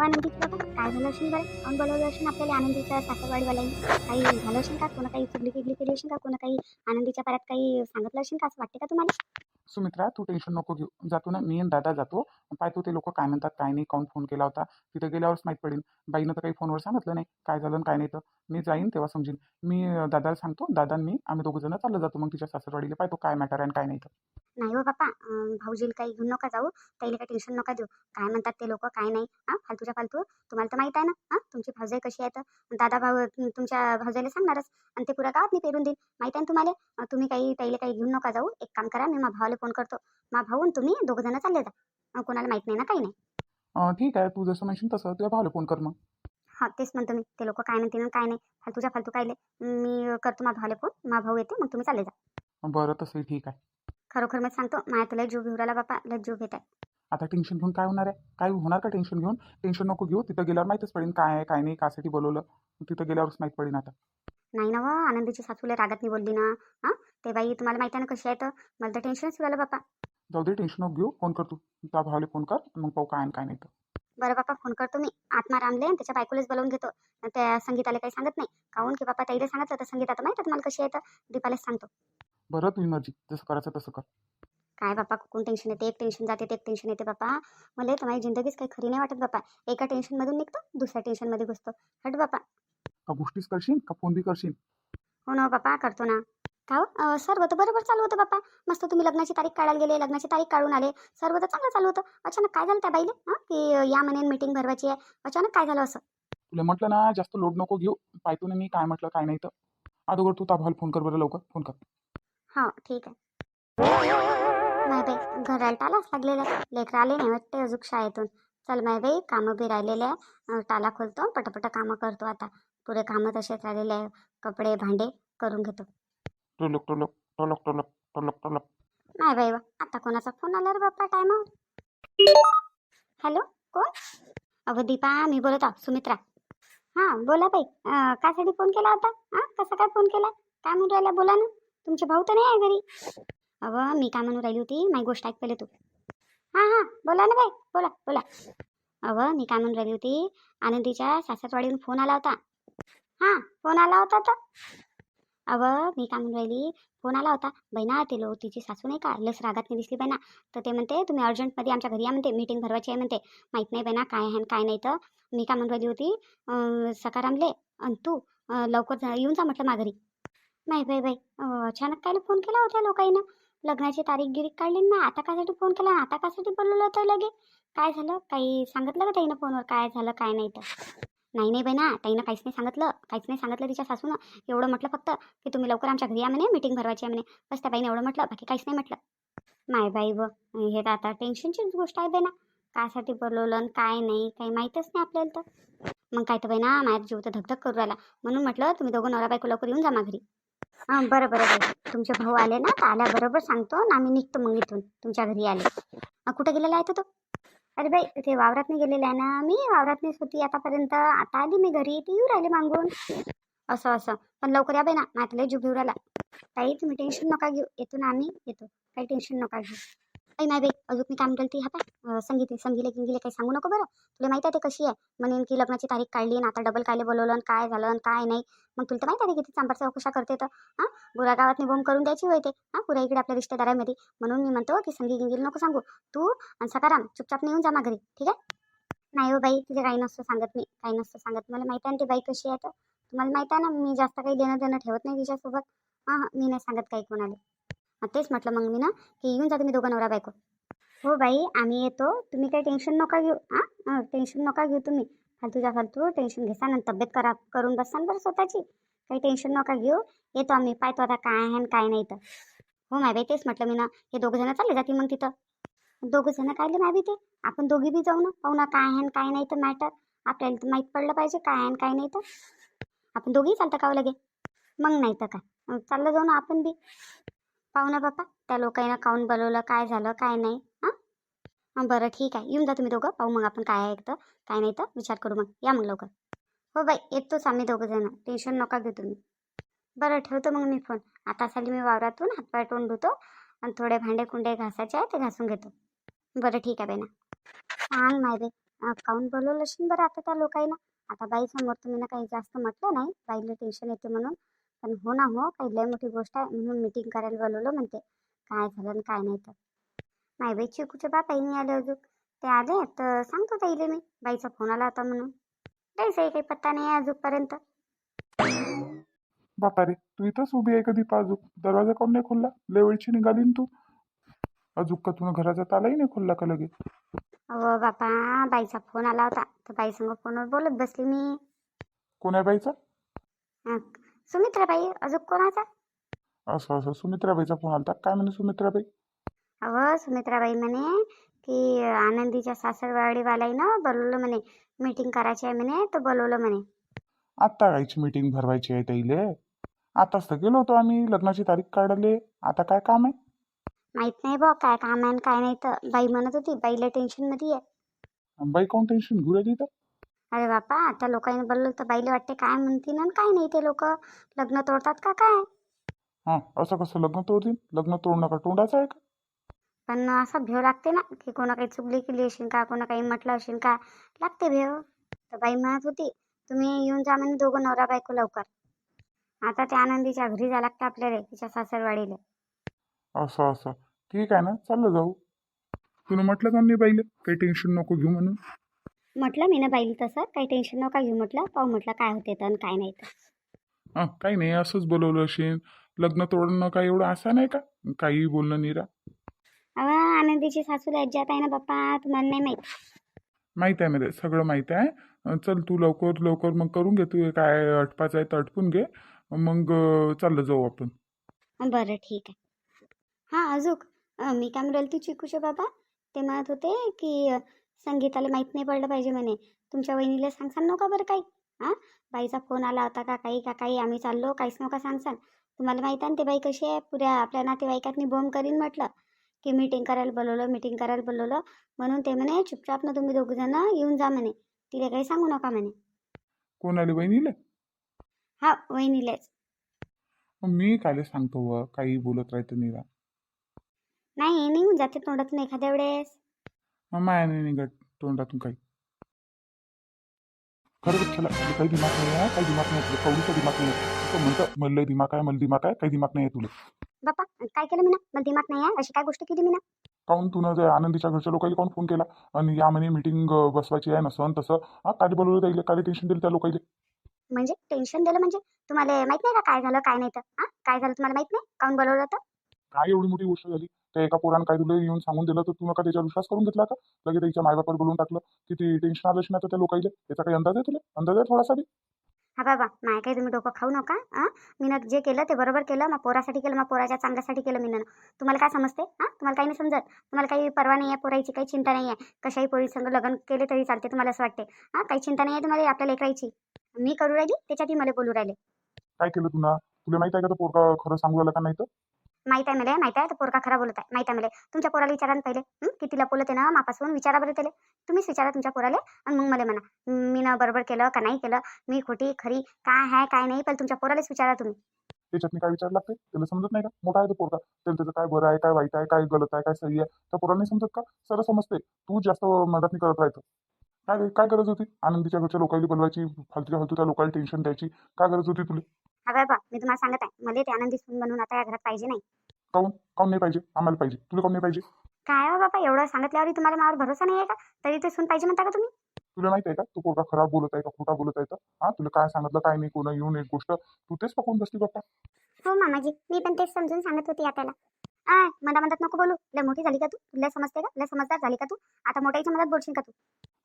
तेव्हा आनंदीची बाबा काय झालं असेल बरं? कोण बोलवलं असेल आपल्याला आनंदीच्या साखरवाडीवाल्यांनी काही झालं असेल का? कोणा काही चुगली फिगली केली असेल का? कोणा काही आनंदीच्या पाऱ्यात काही सांगितलं असेल का? असं वाटते का तुम्हाला? सुमित्रा तू टेन्शन नको घेऊ. जातो ना मी आणि दादा जातो. पाहतो ते लोक काय म्हणतात काय नाही काऊन फोन केला होता? तिथे गेल्यावरच माहीत पडेल. बाईनं तर काही फोनवर सांगितलं नाही. काय झालं काय नाही तर? मी जाईन तेव्हा समजेन. मी दादाला सांगतो. दादा मी आम्ही दोघं जण चाललं जातो. मग तिच्या सासरवाडीला पाहतो काय मॅटर आहे आणि काय नाही तर. नाही हो बाप्पा भाऊजीला काही घेऊन नका जाऊ. त्याला काही टेन्शन नका देऊ. काय म्हणतात ते लोक काय नाही. हां फालतूच्या फालतू. तुम्हाला तर माहीत आहे ना हां तुमची भाऊजाई कशी आहे तर? दादा भाऊ तुमच्या भाऊजाईला सांगणारच. आणि ते पुऱ्या गावात मी पेरून देईन माहीत आहे ना तुम्हाला? तुम्ही काही त्याला काही घेऊन नका जाऊ. एक काम करा मी माझ्या भावाला फोन करतो. मा भाऊ आणि तुम्ही दोघं जण चालले जा. कोणाला माहीत नाही ना काही नाही. अं, ठीक आहे तू जसं म्हणशील तसं. तुझ्या भावाला फोन कर मग. हां तेच म्हणतो मी. ते लोक काय म्हणतील आणि काय नाही. फालतूच्या फालतू कायले मी करतो मा भावाला फोन मा भाऊ येते मग तुम्ही चालले जा. बरं तसंही ठीक आहे. खरोखर मी सांगतो माझ्या तुला जीव घेऊन राहिला बापा. लय जीव घेत आहे आता टेन्शन घेऊन काय होणार आहे? काय होणार का टेन्शन घेऊन? टेन्शन नको घेऊ. तिथं गेल्यावर माहीतच पडेल काय आहे काय नाही कासाठी बोलवलं. तिथं गेल्यावरच माहीत पडेल आता. नाही ना व? आनंदीची सासूला रागात नाही बोलली ना? हां? ते बाई तुम्हाला माहिती आहे ना कशी आहे तर मला तर टेन्शनच राहिलं बापा. जाऊ दे टेन्शन नको घेऊ. फोन कर तू. त्या भावाला फोन कर. मग पाहू काय आणि काय नाही तर. बरं बापा फोन करतो मी. आत्मा रामले आणि त्याच्या बायकोलाच बोलवून घेतो. आणि त्या संगीताला काही सांगत नाही. काहून की बापा ताईला सांगितलं तर संगीत आता माहिती तुम्हाला कशी आहे तर दीपालाच सांगतो. बरं तुझी मर्जी. जसं करायचं तसं कर. काय बापा कोण टेन्शन येते? एक टेन्शन जाते ते एक टेन्शन येते बापा. मला माझी जिंदगीच काही खरी नाही वाटत बापा. एका टेन्शनमधून निघतो दुसऱ्या टेन्शनमध्ये घुसतो. हट बापा. का गोष्टीच करशील का फोन बी करशील हो ना बापा करतो ना. का हो सर्व तर बरोबर चालू होतं बापा. मस्त तुम्ही लग्नाची तारीख काढायला गेले लग्नाची तारीख काढून आले. सर्व तर चांगलं चालू होतं. अचानक काय झालं त्या बाईले? हां? की या म्हणे मीटिंग भरवायची आहे. अचानक काय झालं असं? तुला म्हटलं ना जास्त लोड नको घेऊ. पाहतो ना मी काय म्हटलं काय नाही तर. अगोदर तू भावाला फोन कर बरं लवकर. फोन कर. हो ठीक आहे. माय बाई घराला टालाच लागलेला आहे. लेकरं आले नाही वाटते अजून शाळेतून. चल माय बाई कामं बी राहिलेले आहे. अं, टाला खोलतो पटापट कामं करतो आता. पुरे कामं तसेच राहिलेले आहे. कपडे भांडे करून घेतो. टोलक टोलक टोलक टोलक टोलक टोलक. नाही बाई बा आता कोणाचा फोन आला रे बाप्पा टायमावर हॅलो कोण? अहो दीपा मी बोलत आहो सुमित्रा. हां बोला बाई कासाठी फोन केला होता? हां कसा काय फोन केला? काय म्हणून राहिला बोला ना. तुमचे भाऊ तर नाही आहे घरी. अहो मी काय म्हणून राहिली होती माझी गोष्ट ऐक पहिले तू. हां हां बोला ना बाई बोला बोला. अहो मी काय म्हणून राहिली होती आनंदीच्या सासरवाडीहून फोन आला होता. हां फोन आला होता तर. अव मी काय म्हणून राहिली? फोन आला होता. बहिणा ते लो तिची सासू नाही का? लस रागात नाही दिसली बहिणा. तर ते म्हणते तुम्ही अर्जंटमध्ये आमच्या घरी या म्हणते. मीटिंग भरवायची आहे म्हणते. माहीत नाही बहिणा काय आहे आणि काय नाही तर. मी काय म्हणून राहिली होती? सकारामले आणि तू लवकर जा- येऊन जा म्हटलं माघरी. नाही बाई बाई अचानक कायला फोन केला होता लोकांना लग्नाची तारीख गिरीक काढली ना आता कासाठी फोन केला? आता कासाठी बोलवलं होतं लगे काय झालं? काही सांगितलं का ताईनं फोनवर? काय झालं काय नाही तर? नाही नाही बहिणा ताईनं काहीच नाही सांगितलं काहीच नाही सांगितलं तिच्या सासूनं. एवढं म्हटलं फक्त की तुम्ही लवकर आमच्या घरी या म्हणे मीटिंग भरवायची आहे म्हणे. बस त्या बाईने एवढं म्हटलं बाकी काहीच नाही म्हटलं. माय बाई व हे तर आता टेन्शनचीच गोष्ट आहे बहिणा. कायसाठी बोलवलं आणि काय नाही काही माहीतच नाही आपल्याला तर. मग काय तर बहिणा माझ्या जीव तर धकधक करू राहिला. म्हणून म्हटलं तुम्ही दोघं नवरा बायको लवकर येऊन जा घरी हां बरं बरं बरं. तुमचे भाऊ आले ना तर आल्याबरोबर सांगतो ना आम्ही निघतो मग इथून. तुमच्या घरी आले कुठं गेलेला आहे तो? अरे बाई ते वावरात नाही आहे ना मी वावरात नाहीच होती आतापर्यंत. आता आली मी घरी ती येऊ राहिले मागून. असं असं. पण लवकर या बाई ना मातले लय जीव घेऊ राहिला. ताई तुम्ही टेन्शन नका घेऊ. येतो ना आम्ही येतो. काही टेन्शन नका घेऊ. आई माय बाई. अजून मी काय केलं ती हा पाय संगीत संगीले गिंगीले काही सांगू नको बरं. तुला माहिती आहे ते कशी आहे. म्हणेन की लग्नाची तारीख काढली आणि आता डबल कायले बोलवलं आणि काय झालं आणि काय नाही. मग तुला तर माहिती आहे किती चांबारचा चौकशा करते तर. हां? बुरा गावात बोंब करून द्यायची होय ते. हां? पुरा इकडे आपल्या रिश्तेदारामध्ये. म्हणून मी म्हणतो की संगी गिंगीला नको सांगू. तू आणि सकाराम चुपचाप नेऊन जा घरी ठीक आहे? नाही हो बाई तुझं काही नसतं सांगत मी. काही नसतं सांगत. मला माहिती आहे ना ती बाई कशी आहे तर. तुम्हाला माहिती आहे ना मी जास्त काही देणं देणं ठेवत नाही तिच्यासोबत. हां हां. मी नाही सांगत काही कोणाला. तेच म्हटलं मग मी ना की येऊन जा तुम्ही दोघं नवरा बायको. हो बाई आम्ही येतो. तुम्ही काही टेन्शन नका घेऊ. हां? टेन्शन नका घेऊ तुम्ही. फालतूच्या फालतू टेन्शन घेसान आणि तब्येत करा करून बसान बरं स्वतःची. काही टेन्शन नका घेऊ. येतो आम्ही. पाहतो आता काय आहे आणि काय नाही तर हो माय बाई तेच म्हटलं मी ना. हे दोघं जण चालले जातील मग तिथं. दोघं जण काढले माय बी ते. आपण दोघी बी जाऊ ना. पाहू ना काय आहे काय नाही तर मॅटर आपल्याला तर माहीत पडलं पाहिजे काय आहे काय नाही तर आपण दोघीही चालतं का हो लगे? मग नाही तर काय. चाललं जाऊ ना आपण बी. पाहू ना बाप्पा त्या लोकांना काऊन बोलवलं काय झालं काय नाही हां? बरं ठीक आहे. येऊन जा तुम्ही दोघं पाहू मग आपण काय आहे तर काय नाही तर विचार करू मग. या मग लवकर. हो बाई येतोच आम्ही दोघं जण. टेन्शन नका घेऊ तुम्ही. बरं ठेवतो मग मी फोन आता साली मी वावरातून हातपाय तोंड धुतो आणि थोडे भांडे कुंडे घासायचे आहे ते घासून घेतो. बरं ठीक आहे बाई ना. सांग माय बोलवलं असेल बरं आता त्या लोकांना? आता बाईसमोर तर मी काही जास्त म्हटलं नाही. बाईला टेन्शन येते म्हणून. पण हो ना हो काही लय मोठी गोष्ट आहे. म्हणून मीटिंग करायला बोलवलं म्हणते. काय झालं आणि काय नाही तर. नाही बाई चिकूचे बापाही नाही आले अजून. ते आले तर सांगतो ताईले मी. बाईचा फोन आला होता म्हणून. द्यायचाही काही पत्ता नाही अजूनपर्यंत. बापा रे तू इथंच उभी आहे का दीपा अजून? दरवाजा काऊन नाही खोलला? लय वेळची निघाली ना तू. अजून का तुला घराचा तालाही नाही खोलला का लगे अहो बापा बाईचा फोन आला होता. तर बाईसंग फोनवर बोलत बसली मी. कोण आहे बाईचा सुमित्राबाई अजून कोणाचा? असं असं. सुमित्राबाईचा फोन आलता. काय म्हणे सुमित्राबाई? अहो सुमित्राबाई म्हणे की आनंदीच्या सासरवाडीवाल्यानं बोलवलं म्हणे. मीटिंग करायची आहे म्हणे तर बोलवलं म्हणे. आत्ता कायची मीटिंग भरवायची आहे त्याईले आताच तर गेलो होतो आम्ही. लग्नाची तारीख काढले. आता काय काम आहे? माहीत नाही बा काय काम आहे आणि काय नाही तर. बाई म्हणत होती बाईला टेन्शनमध्ये आहे. अन बाई काऊन टेन्शन घेऊ राहिली तर. अरे बापा आता लोकांनी बोलवलं तर बाईला वाटते काय म्हणतील आणि काय नाही ते लोक लग्न तोडतात का काय? हां असं कसं लग्न तोडतील? लग्न तोडणं का तोंडाचं आहे का? पण असं भेव लागते ना की कोणा काही चुगली केली असेल का कोणा काही म्हटलं असेल का लागते भेव. तर बाई म्हणत होती तुम्ही येऊन जा म्हणे दोघं नवरा बायको लवकर. आता त्या आनंदीच्या घरी जा लागते आपल्याला तिच्या सासरवाडीला. असं असं. ठीक आहे ना चाललं जाऊ. तुला म्हटलं का नाही बाईले काही टेन्शन नको घेऊ म्हणून. म्हटलं मी ना बाईला तसं काही टेन्शन नका घेऊ म्हटलं पाहू म्हटलं काय होते तर आणि काय नाही तर हां काही नाही असंच बोलवलं असेल लग्न तोडणं काय एवढं आसान आहे का? काही बोलणं निरा. आनंदीची सासू लज्जात आहे ना बाप्पा तुम्हाला नाही माहीत. माहीत आहे मला सगळं माहीत आहे. अं, चल तू लवकर लवकर मग करून घे तू हे काय अटपाचं आहे तर अटपून घे. मग अं, चाललं जाऊ आपण. बरं ठीक आहे. हां अजूक अं, मी काय म्हणलं तू चिकूचे बाबा? ते म्हणत होते की अं, संगीताला माहीत नाही पडलं पाहिजे म्हणे. तुमच्या वहिनीला सांगसान नका बरं काही. हां? बाईचा फोन आला होता का काही का काही? आम्ही चाललो काहीच नका सांगसान. तुम्हाला माहीत आहे ना ते बाई कशी आहे? पुऱ्या आपल्या नातेवाईकातनी बॉम्ब करीन म्हटलं. की मीटिंग करायला बोलवलं मीटिंग करायला बोलवलं. म्हणून ते म्हणे चुपचाप ना तुम्ही दोघंजणं येऊन जा म्हणे. तिला काही सांगू नका म्हणे. कोण आले बहिणीला हा वहिनीलेच. मी कायले सांगतो व? काही बोलत राहतं निरा नाही निघून जाते तोंडातून एखाद्या वेळेस. मग माया नाही निघत तोंडातून काही खरं चला काही दिमाग नाही आहे काही दिमाग नाही तुला कवडीचा दिमाग नाही आहे तो म्हणतं मला दिमाग आहे मला दिमाग आहे काही दिमाग नाही आहे तुला बाप्पा काय केलं मी ना मला दिमाग नाही आहे अशी काय गोष्ट केली मी ना काहून तुनं जे आनंदीच्या घरच्या लोकांनी काहून फोन केला आणि या म्हणे मीटिंग बसवायची आहे नसन तसं हा काय बोलवलं त्याला काय टेन्शन दिलं त्या लोकांना म्हणजे टेन्शन दिलं म्हणजे तुम्हाला माहीत नाही का काय झालं काय नाही तर हा काय झालं तुम्हाला माहीत नाही काऊन बोलवलं होतं काय एवढी मोठी गोष्ट झाली त्या एका पोरानं काय तुला येऊन सांगून दिलं तर तुला का त्याच्यावर विश्वास करून घेतला का? लगेच त्याच्या मायबापावर बोलून टाकलं. की ती टेन्शन आलं नाही त्या लोकांना याचा काही अंदाज आहे तुला? अंदाज आहे थोडासा बी? हा बाबा माय काही तुम्ही डोकं खाऊ नका हा मी जे केलं ते बरोबर केलं मग पोरासाठी केलं मग पोराच्या चांगल्यासाठी केलं मी तुम्हाला काय समजते हा तुम्हाला काही नाही समजत. तुम्हाला काही परवा नाही आहे पोरायची काही चिंता नाही आहे कशाही पोरी संग लग्न केले तरी चालते तुम्हाला असं वाटते. हा काही चिंता नाही आहे तुम्हाला आपल्या लेकरायची मी करू राहिली त्याच्यातही मला बोलू राहिले. काय केलं तुला? तुला माहीत आहे का तो पोरगा खरं सांगू राहिला का नाही तर? माहीत आहे मला माहीत आहे? तर पोरका खरा बोलत आहे. माहीत आहे मला. तुमच्या पोराला विचारा ना पहिले. हं? कितीला बोलत आहे ना मापासून विचारा बरं त्याला. तुम्हीच विचारा तुमच्या पोराला आणि मग मला म्हणा. मी ना बरोबर केलं का नाही केलं? मी खोटी खरी काय आहे काय नाही? पण तुमच्या पोरालाच विचारा तुम्ही. त्याच्यातनी काय विचार लागते त्याला समजत नाही का? मोठा आहे तो पोरगा. त्याला त्याचं काय बरं आहे काय वाईट आहे काय गलत आहे काय सही आहे? त्या पोराला नाही समजत का? सर समजते तू जास्त मदत नाही करत राहतो. काय काय गरज होती? आनंदीच्या घरच्या लोकांनी बोलवायची फालतूच्या फालतू त्या लोकांना टेन्शन द्यायची. काय गरज होती तुला? हा बाबा मी तुम्हाला सांगत आहे मला ते आनंदी सून बनवून आता या घरात पाहिजे नाही. काऊन? काऊन नाही पाहिजे? आम्हाला पाहिजे. तुला काऊन नाही पाहिजे? काय हो बाबा एवढं सांगितल्यावर तुम्हाला माझ्यावर भरोसा नाही आहे का? तरी ते सून पाहिजे म्हणता का तुम्ही? तुला माहीत आहे का? तू पोरगा खराब बोलत आहे का? खोटा बोलत आहे तर हा तुला काय सांगितलं काय नाही कोणा येऊन एक गोष्ट तू तेच पकडून बसली बाप्पा. हो मामाजी मी पण तेच समजून सांगत होती आपल्याला. आय मधा मधात नको बोलू. लय मोठी झाली का तू? तुला समजते का? लय समजदार झाली का तू? आता मोठ्याच्या मधात बोलशील का तू?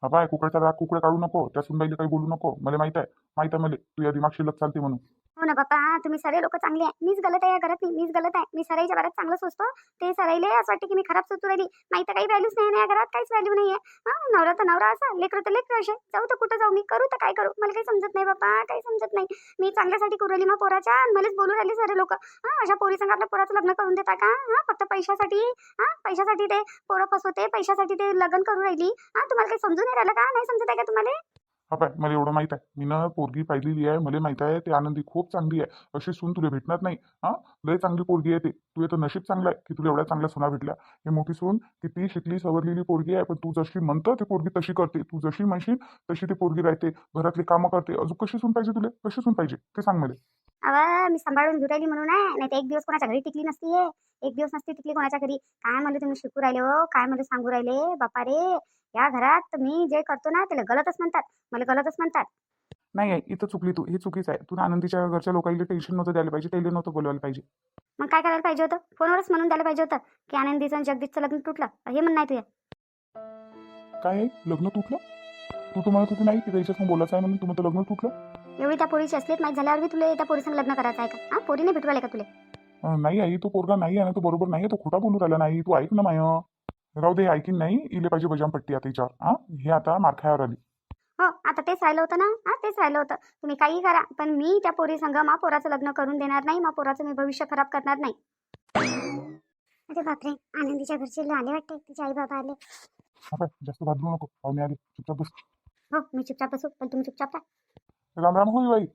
हा बाय कुकड्याचा राग कुकडे काढू नको. त्या सुनबाईला काही बोलू नको. मला माहीत आहे माहीत आहे मला. तू या दिमाग शिल्लक चालते म्हणून. हो ना बापा तुम्ही सारे लोक चांगले आहे. मीच गलत आहे या घरात नाही मीच गलत आहे. मी सराईच्या घरात चांगलं सोचतो ते सराईले असं वाटतं की मी खराब सोचू राहिली. माहिती काही व्हॅल्यूच नाही ना या घरात काहीच व्हॅल्यू नाही आहे हा नवरा तर नवरा असा लेकरं तर लेकरं असे. जाऊ तर कुठं जाऊ मी करू तर काय करू? मला काही समजत नाही बापा काही समजत नाही. मी चांगल्यासाठी करू राहिली मग पोराच्या आणि मलाच बोलू राहिले सारे लोक. हा अशा पोरी संग आपल्या पोराचं लग्न करून देता का? हा फक्त पैशासाठी हा पैशासाठी ते पोरं फसवते पैशासाठी ते लग्न करू राहिली. हा तुम्हाला काही समजून नाही राहिलं का? नाही समजत आहे का तुम्हाला? बाबा मला एवढं माहीत आहे. मी ना पोरगी पाहिलेली आहे. मला माहीत आहे ती आनंदी खूप चांगली आहे. अशी सून तुला भेटणार नाही. हा? लय चांगली पोरगी आहे ते. तू तर नशीब चांगलं आहे की तुला एवढ्या चांगल्या सुना भेटल्या. हे मोठी सून किती शिकली सवरलेली पोरगी आहे. पण तू जशी म्हणतं ती पोरगी तशी करते. तू जशी म्हणशील तशी ती पोरगी राहते. घरातली कामं करते. अजून कशी सून पाहिजे तुला? कशी सून पाहिजे? ते सांग मला. मी सांभाळून घेऊ राहिली म्हणून आहे. नाही एक दिवस कोणाच्या घरी टिकली नसती एक दिवस नसती टिकली कोणाच्या घरी. काय मला तुम्ही शिकू राहिले हो काय मला सांगू राहिले? बापा रे या घरात मी जे करतो ना त्याला गलतच म्हणतात. मला गलतच म्हणतात. नाही आहे इथं चुकली तू हे चुकीचं आहे. तू आनंदीच्या घरच्या लोकांना टेन्शन नव्हतं द्यायला पाहिजे त्याला नव्हतं बोलवायला पाहिजे. मग काय करायला पाहिजे होतं? फोनवरच म्हणून द्यायला पाहिजे होतं की आनंदीचं आणि जगदीशचं लग्न तुटलं. हे म्हणणं आहे तुझ्या. काय आहे? लग्न तुटलं? तू तर म्हणत होती नाही की त्याच्यासमोर बोलायचं आहे म्हणून तुम्ही लग्न तुटलं? एवढी त्या पोरीची असलीच माहीत झाल्यावर बी तुला त्या पोरीसंग लग्न करायचं आहे का? हा? पोरीने भेटवायला का तुला? नाही आई तो पोरगा नाही आहे ना तो बरोबर नाही आहे तो खोटा बोलून राहिला नाही. तू ऐक ना माय. राहू दे ऐकीन नाही इले पाहिजे बजामपट्टी आता हिच्यावर. हा? हे आता मारखायावर आली. हो आता तेच राहिलं होतं ना? हा तेच राहिलं होतं. तुम्ही काही करा पण मी त्या पोरी संग मा पोराचं लग्न करून देणार नाही मा पोराचं मी भविष्य खराब करणार नाही. अरे बापरे आनंदीच्या घरचे आले वाटते तिचे आई बाबा आले जास्त भादरू नको पाहुणे आले चुपचाप बस. हो मी चुपचाप बसू पण तुम्ही चुपचाप राहा. राम राम होई बाई.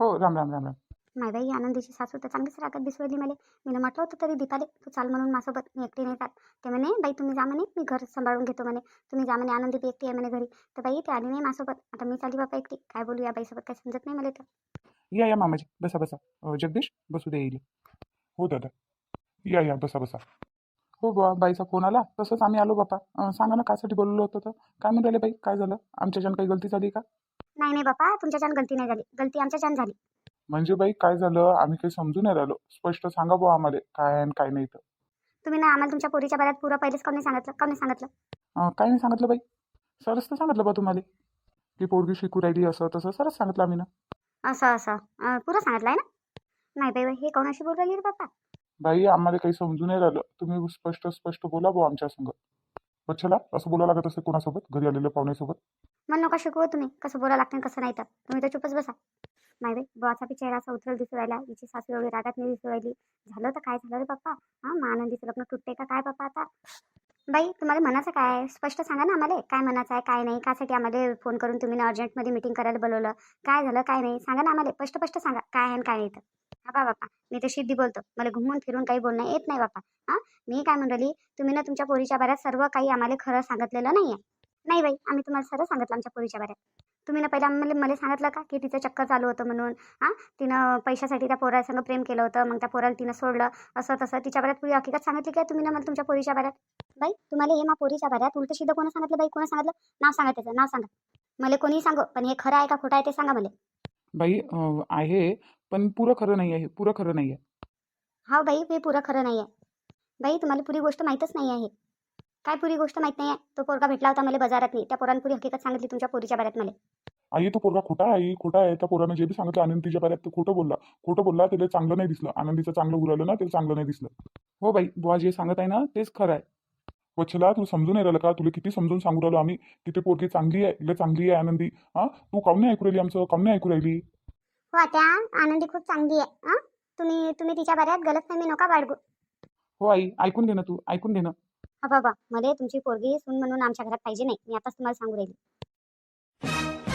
हो राम राम राम राम. माय बाई आनंदीची सासू तर चांगलीच रागत दिसवली मला. मी म्हटलं होतं तरी दीपाले तू चाल म्हणून माझ्यासोबत मी एकटी नाही जात. ते म्हणे बाई तुम्ही जा म्हणे मी घर सांभाळून घेतो म्हणे. तुम्ही जा म्हणे आनंदी बी एकटी आहे म्हणे घरी. तर बाई ती आली नाही माझ्यासोबत. आता मी चाली बापा एकटी काय बोलू या बाईसोबत काय समजत नाही मला तर. या या मामाजी बसा बसा. जगदीश बसू दे येईल हो दादा. या या बसा बसा. हो बुवा बाईचा फोन आला. तसंच आम्ही आलो बापा. सांगा ना कासाठी बोललो होतं तर. काय म्हणून राहिले बाई? काय झालं? आमच्याच्यानं काही गलती झाली का? नाही नाही बापा तुमच्याच्यान गलती नाही झाली. गलती आमच्याच्यान झाली. म्हणजे बाई काय झालं? आम्ही काही समजून नाही राहिलो. स्पष्ट सांगा बुवा आम्हाला काय आहे आणि काय नाही तर तुम्ही ना आम्हाला तुमच्या पोरीच्या बाऱ्यात पुरं पहिलेच नाही सांगितलं? नाही सांगितलं? अं, काय नाही सांगितलं बाई. सरच तर सांगितलं बा तुम्हाला. की पोरगी शिकू राहिली असं तसं सरच सांगितलं आम्ही ना. असं असं. अं, पुरं सांगितलं आहे ना? नाही बाई बाई, हे कोण अशी बोलू राहिली रे बापा बाई आम्हाला काही समजून नाही राहिलं. तुम्ही स्पष्ट स्पष्ट बोला बुवा आमच्या संग. बच्छला असं बोलावं लागत असेल कोणासोबत? घरी आलेल्या पाहुण्यासोबत? मला नका शिकवू तुम्ही. कसं बोला लागतं कसं नाही तर. तुम्ही तर चुपच बसा. नाही बाई बुवाचा बी चेहरा असा उतरल दिसू राहिला. हिची सासू एवढी रागात नाही दिसू राहिली. झालं तर काय झालं रे पप्पा हां मग आनंदीचं लग्न तुटते का काय बाप्पा आता? बाई तुम्हाला मनाचं काय स्पष्ट सांगा ना आम्हाला. काय मनाचं आहे काय नाही? कासाठी आम्हाला फोन करून तुम्ही अर्जंटमध्ये मीटिंग करायला बोलवलं. काय झालं काय नाही? सांगा ना आम्हाला. स्पष्ट स्पष्ट सांगा. काय आहे आणि काय नाही तर हा बा बापा मी तर शिद्धी बोलतो. मला घुमून फिरून काही बोलणं येत नाही बापा हां? मी काय म्हणून राहिली? तुम्ही ना तुमच्या पोरीच्या बाऱ्यात सर्व काही आम्हाला खरं सांगितलेलं नाही आहे नाही बाई आम्ही तुम्हाला सर्व सांगितलं आमच्या पोरीच्या बाऱ्यात. तुम्ही ना पहिला मला मला सांगितलं का की तिचं चक्कर चालू होतं म्हणून हां? तिनं पैशासाठी त्या पोरासंग प्रेम केलं होतं मग त्या पोराला तिनं सोडलं असं तसं. तिच्या बाऱ्यात पुरी हकीकत सांगितली काय तुम्ही ना मला तुमच्या पोरीच्या बाऱ्यात बाई तुम्हाला हे मा पोरीच्या बाऱ्यात उलट सिद्धं कोणा सांगितलं? बाई कोणा सांगितलं? नाव सांगा त्याचं नाव सांगा. मला कोणी सांगो पण हे खरं आहे का खोटं आहे ते सांगा मला. बाई अं, आहे पण पुरं खरं नाही आहे पुरं खरं नाही आहे हा बाई हे पुरं खरं नाही आहे बाई तुम्हाला पुरी गोष्ट माहीतच नाही आहे काय पुरी गोष्ट माहीत नाही तो पोरगा भेटला होता मला बाजारात नाही त्या पोरानं पुरी हकीकत सांगितली तुमच्या पोरीच्या बाऱ्यात मला. आई तो पोरगा खोटा आहे आई खोटा आहे. त्या पोरानं जे बी सांगितलं आनंदीच्या बाऱ्यात तो खोटं बोलला. खोटं बोलला त्याला चांगलं नाही दिसलं. आनंदीचं चांगलं उरालं ना त्याला चांगलं नाही दिसलं. हो बाई बुवा जे सांगत आहे ना तेच खरं आहे. वच्छला तू समजून नाही राहिलं का? तुला किती समजून सांगू राहिलो आम्ही की ते पोरगी चांगली आहे तिला चांगली आहे आनंदी. हा? तू काऊन नाही ऐकू राहिली आमचं? काऊन नाही ऐकू राहिली? हो त्या आनंदी खूप चांगली आहे. हां? तुम्ही तुम्ही तिच्या बाऱ्यात गलत नाही नका बाळगू. हो आई ऐकून घे ना तू ऐकून घे ना. बाबा मला तुमची पोरगी सून म्हणून आमच्या घरात पाहिजे नाही. मी आताच तुम्हाला सांगू राहिली.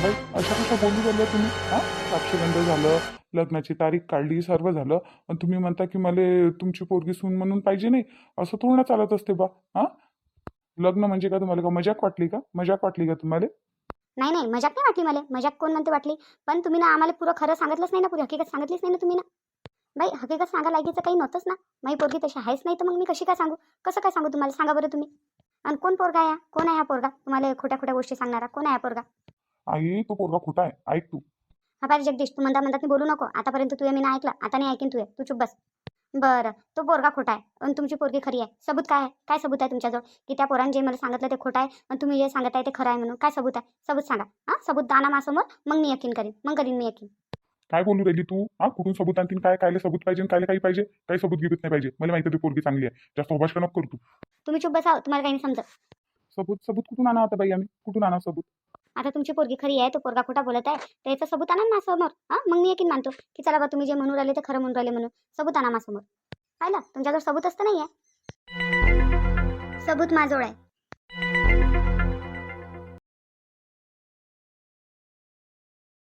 बाई अशा कशा बोलू राहिल्या तुम्ही? हा? साक्षगंध झालं लग्नाची तारीख काढली सर्व झालं. आणि तुम्ही म्हणता की मला तुमची पोरगी सून म्हणून पाहिजे नाही. असं थोडं चालत असते बा. हा? लग्न म्हणजे का तुम्हाला का मजाक वाटली का? मजाक वाटली का तुम्हाला? नाही नाही मजाक नाही वाटली मला. मजाक कोण म्हणते वाटली? पण तुम्ही ना आम्हाला पुरं खरं सांगितलंच नाही ना पुरी हकीकत सांगितलीच नाही ना तुम्ही ना. बाई हकीकत सांगा लागायचं काही नव्हतंच ना. माझी पोरगी तशी आहेच नाही तर मग मी कशी काय सांगू? कसं काय सांगू तुम्हाला? सांगा बरं तुम्ही. आणि कोण पोरगा हा? कोण आहे हा पोरगा? तुम्हाला खोट्या खोट्या गोष्टी सांगणारा कोण आहे हा पोरगा? आई तो पोरगा खोटा आहे? ऐक तू. हा पाहिजे जगदीश तू म्हणता म्हणतात मी बोलू नको. आतापर्यंत तू मी नाही ऐकलं. आता नाही ऐकीन तू तू चुप बस. बरं तो पोरगा खोटा आहे. आणि तुमची पोरगी खरी आहे. सबूत काय आहे? काय सबूत आहे तुमच्याजवळ? की त्या पोराने जे मला सांगितलं ते खोटं आहे? आणि तुम्ही जे सांगत आहे ते खरं आहे म्हणून? काय सबूत आहे? सबूत सांगा. हां? सबूत दाना माझ्यासमोर? मग मी यकीन करीन. मग करीन मी यकीन. काय बोलू राहिली तू? हा कुठून सबूत आणतील काय कायले सबूत पाहिजे कायले काही पाहिजे? काही सबूत गिबत नाही पाहिजे. मला माहिती ती पोरगी चांगली आहे. जास्त उभाष नको करू तू? तुम्ही चुप बसाव तुम्हाला काही नाही समजत. सबूत सबूत कुठून आणा आता बाई आम्ही? कुठून आणा सबूत? आता तुमची पोरगी खरी आहे तो पोरगा खोटा बोलत आहे त्याचं सबूत आणा ना समोर हां मग मी यकीन मानतो की चला बा तुम्ही जे म्हणून राहिले ते खरं म्हणून राहिले म्हणून. सबूत आणा माझ्यासमोर. पाहिलं? तुमच्याजवळ सबूत असतं नाही आहे सबूत माझजवळ आहे.